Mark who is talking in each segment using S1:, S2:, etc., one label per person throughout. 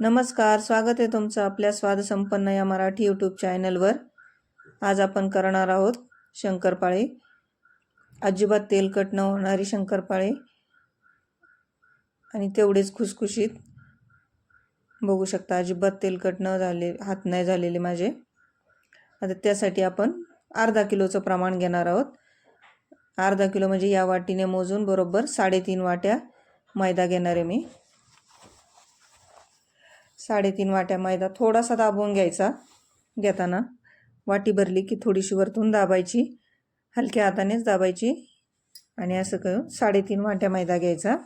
S1: नमस्कार स्वागत आहे तुमचं आपल्या स्वादसंपन्न या मराठी यूट्यूब चॅनलवर आज आपण करणार आहोत शंकरपाळे अजिबात तेलकट न होणारी शंकरपाळे आणि तेवढेच खुसखुशीत. बघू शकता अजिबात तेलकट न झाले हात नाही झालेले माझे. आता त्यासाठी आपण अर्धा किलोचं प्रमाण घेणार आहोत. अर्धा किलो म्हणजे या वाटीने मोजून बरोबर साडेतीन वाट्या मैदा घेणार आहे मी. साडेतीन वाट्या मैदा थोडासा दाबून घ्यायचा घेताना. वाटी भरली की थोडीशी वरतून दाबायची. हलक्या हातानेच दाबायची. आणि असं करून साडेतीन वाट्या मैदा घ्यायचा.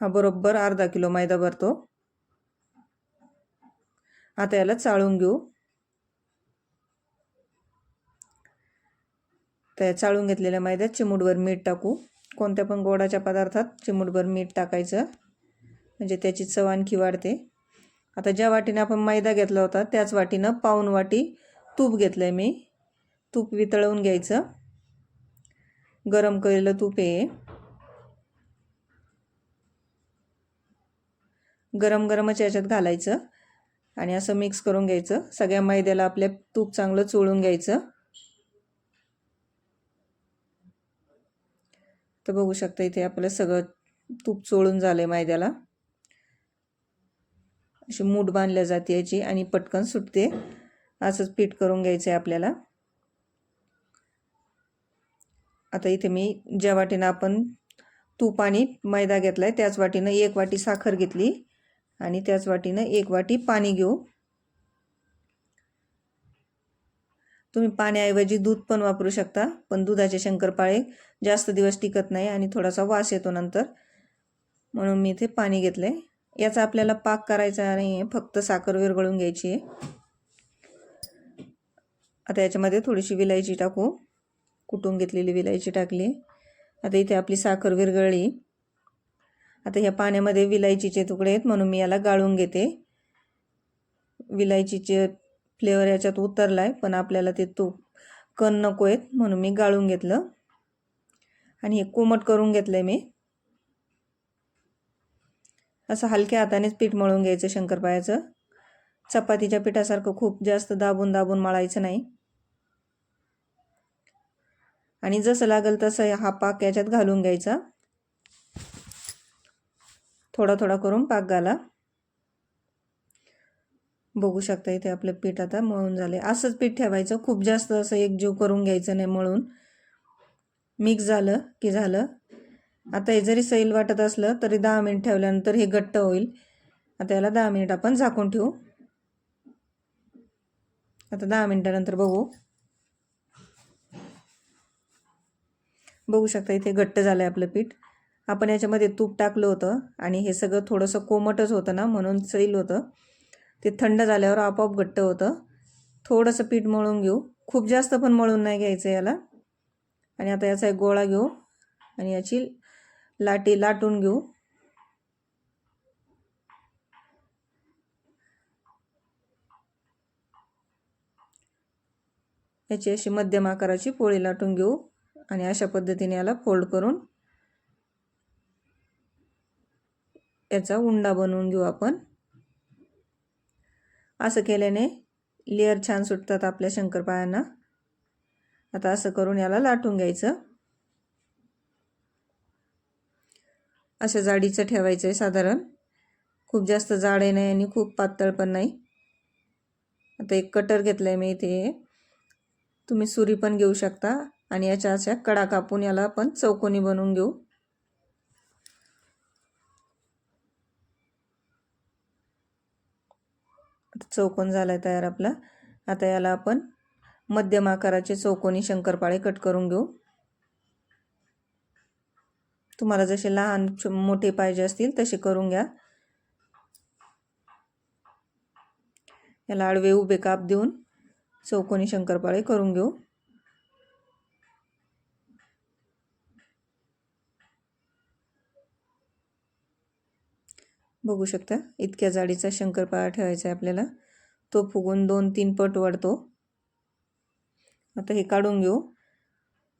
S1: हा बरोबर अर्धा किलो मैदा भरतो. आता याला चाळून घेऊ. त्या चाळून घेतलेल्या मैद्यात चिमूटभर मीठ टाकू. कोणत्या पण गोडाच्या पदार्थात चिमूटभर मीठ टाकायचं. म्हणजे त्याची चव आणखी वाढते. आता ज्या वाटीने आपण मैदा घेतला होता त्याच वाटीनं पाऊन वाटी तूप घेतलं आहे मी. तूप वितळवून घ्यायचं. गरम केलेलं तूप आहे गरम गरमच याच्यात घालायचं आणि असं मिक्स करून घ्यायचं. सगळ्या मैद्याला आपल्या तूप चांगलं चोळून घ्यायचं. तर बघू शकता इथे आपलं सगळं तूप चोळून झालं आहे मैद्याला. अशी मूठ बांधल्या जाते याची आणि पटकन सुटते. असंच पीठ करून घ्यायचं आहे आपल्याला. आता इथे मी ज्या वाटीनं आपण तूप आणि मैदा घेतला आहे त्याच वाटीनं एक वाटी साखर घेतली आणि त्याच वाटीनं एक वाटी पाणी घेऊ. तुम्ही पाण्याऐवजी दूध पण वापरू शकता पण दुधाचे शंकरपाळे जास्त दिवस टिकत नाही आणि थोडासा वास येतो नंतर. म्हणून मी इथे पाणी घेतलं आहे याचा आपल्याला पाक करायचा नाही आहे फक्त साखर विरघळून घ्यायची आहे. आता याच्यामध्ये थोडीशी विलायची टाकू. कुटून घेतलेली विलायची टाकली. आता इथे आपली साखर विरघळली. आता ह्या पाण्यामध्ये विलायचीचे तुकडे आहेत म्हणून मी याला गाळून घेते. विलायचीचे फ्लेवर याच्यात उतरला आहे पण आपल्याला ते तो कण नको आहेत म्हणून मी गाळून घेतलं. आणि हे कोमट करून घेतलं आहे मी. असं हलक्या हातानेच पीठ मळून घ्यायचं शंकरपाळ्याचं. चपातीच्या पिठासारखं खूप जास्त दाबून दाबून मळायचं नाही. आणि जसं लागेल तसं हा पाक याच्यात घालून घ्यायचा. थोडा थोडा करून पाक घाला. बघू शकता इथे आपलं पीठ आता मळून झाले असंच पीठ ठेवायचं. खूप जास्त असं एकजीव करून घ्यायचं नाही मळून. मिक्स झालं की झालं. आता हे जरी सैल वाटत असलं तरी दहा मिनिट ठेवल्यानंतर हे घट्ट होईल. आता याला दहा मिनिट आपण झाकून ठेवू. आता दहा मिनिटानंतर बघू. बघू शकता इथे घट्ट झालं आहे आपलं पीठ. आपण याच्यामध्ये तूप टाकलं होतं आणि हे सगळं थोडंसं कोमटच होतं ना म्हणून सैल होतं. ते थंड झाल्यावर आपोआप घट्ट होतं. थोडंसं पीठ मळून घेऊ. खूप जास्त पण मळून नाही घ्यायचं याला. आणि आता याचा एक गोळा घेऊ. आणि याची लाटी लाटून घेऊ. याची अशी मध्यम आकाराची पोळी लाटून घेऊ आणि अशा पद्धतीने याला फोल्ड करून याचा उंडा बनवून घेऊ आपण. असं केल्याने लेअर छान सुटतात आपल्या शंकरपाळ्यांना आता असं करून याला लाटून घ्यायचं. अशा जाडीचं ठेवायचं आहे साधारण. खूप जास्त जाड आहे नाही आणि खूप पातळ पण नाही. आता एक कटर घेतलं आहे मी इथे. तुम्ही सुरी पण घेऊ शकता आणि याच्या अशा कडा कापून याला आपण चौकोनी बनवून घेऊ. चौकोन झाला आहे तयार आपला. आता याला आपण मध्यम आकाराचे चौकोनी शंकरपाळे कट करून घेऊ. तुम्हाला जसे लहान मोठे पाहिजे असतील तसे करून घ्या. याला आडवे उभे काप देऊन चौकोनी शंकरपाळे करून घेऊ. बघू शकता इतक्या जाडीचा शंकरपाळा ठेवायचा आहे आपल्याला. तो फुगून दोन तीन पट वाढतो आता हे काढून घेऊ.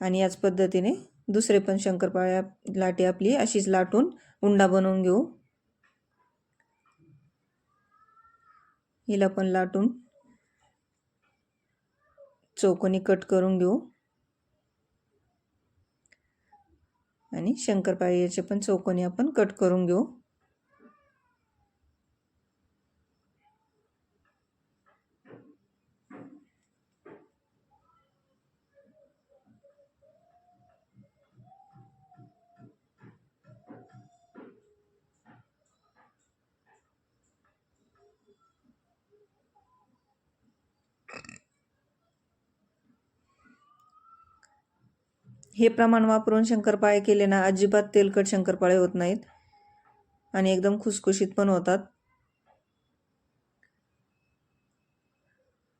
S1: आणि याच पद्धतीने दुसरे पण शंकरपाळ्या लाटी आपली अशीच लाटून उंडा बनवून घेऊ. हिला पण लाटून चौकोनी कट करून घेऊ. आणि शंकरपाळी याचे पण चौकोनी आपण कट करून घेऊ. हे प्रमाण वापरून शंकरपाळे केले ना अजिबात तेलकट शंकरपाळे होत नाहीत. आणि एकदम खुसखुशीत पण होतात.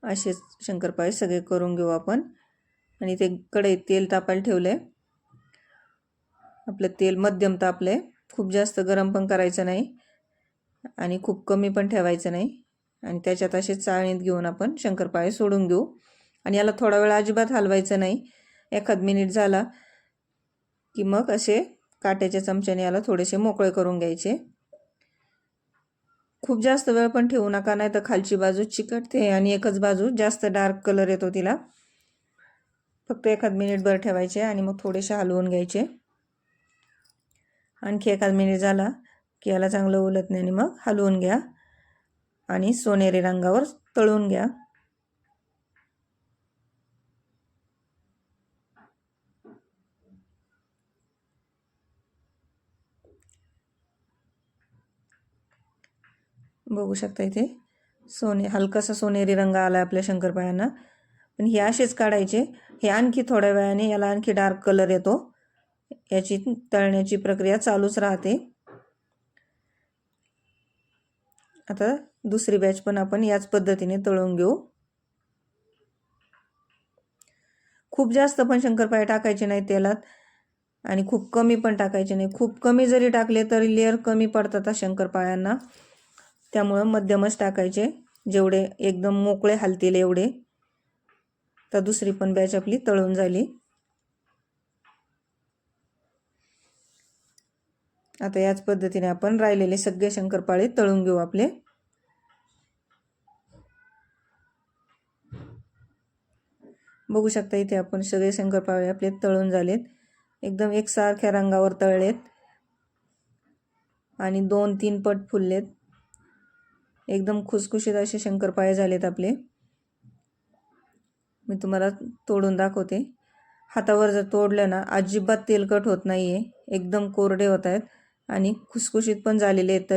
S1: असेच शंकरपाळे सगळे करून घेऊ आपण. आणि ते कढईत तेल तापायला ठेवले. आपलं तेल मध्यम तापले. खूप जास्त गरम पण करायचं नाही. आणि खूप कमी पण ठेवायचं नाही. आणि त्याच्यात असे चाळणीत घेऊन आपण शंकरपाळे सोडून घेऊ. आणि याला थोडा वेळ अजिबात हलवायचं नाही. एखाद मिनिट झाला की मग असे काट्याच्या चमच्याने याला थोडेसे मोकळे करून घ्यायचे. खूप जास्त वेळ पण ठेवू नका नाही तर खालची बाजू चिकटते आणि एकच बाजू जास्त डार्क कलर येतो तिला. फक्त एखाद मिनिटभर ठेवायचे आणि मग थोडेसे हलवून घ्यायचे. आणखी एखाद मिनिट झाला की याला चांगलं उलत नाही आणि मग हलवून घ्या आणि सोनेरी रंगावर तळून घ्या. बघू शकता इथे. सोने हलकासा सोनेरी रंग आला आहे आपल्या शंकरपाळ्यांना. पण हे असेच काढायचे. हे आणखी थोड्या वेळाने याला आणखी डार्क कलर येतो. याची तळण्याची प्रक्रिया चालूच राहते. आता दुसरी बॅच पण आपण याच पद्धतीने तळून घेऊ. खूप जास्त पण शंकरपाळे टाकायचे नाही तेलात. आणि खूप कमी पण टाकायचे नाही खूप कमी जरी टाकले तरी लेअर कमी पडतात शंकरपाळ्यांना. त्यामुळं मध्यमच टाकायचे. जेवढे एकदम मोकळे हालतील एवढे. तर दुसरी पण बॅच आपली तळून झाली. आता याच पद्धतीने आपण राहिलेले सगळे शंकरपाळे तळून घेऊ आपले. बघू शकता इथे आपण सगळे शंकरपाळे आपले तळून झालेत. एकदम एकसारख्या रंगावर तळलेत. आणि दोन तीन पट फुललेत. एकदम खुसखुशीत असे शंकरपाळे झालेत आपले. मी तुम्हाला तोडून दाखवते. हातावर जर तोडलं ना अजिबात तेलकट होत नाही आहे एकदम कोरडे होत आहेत आणि खुसखुशीत पण झालेले आहेत.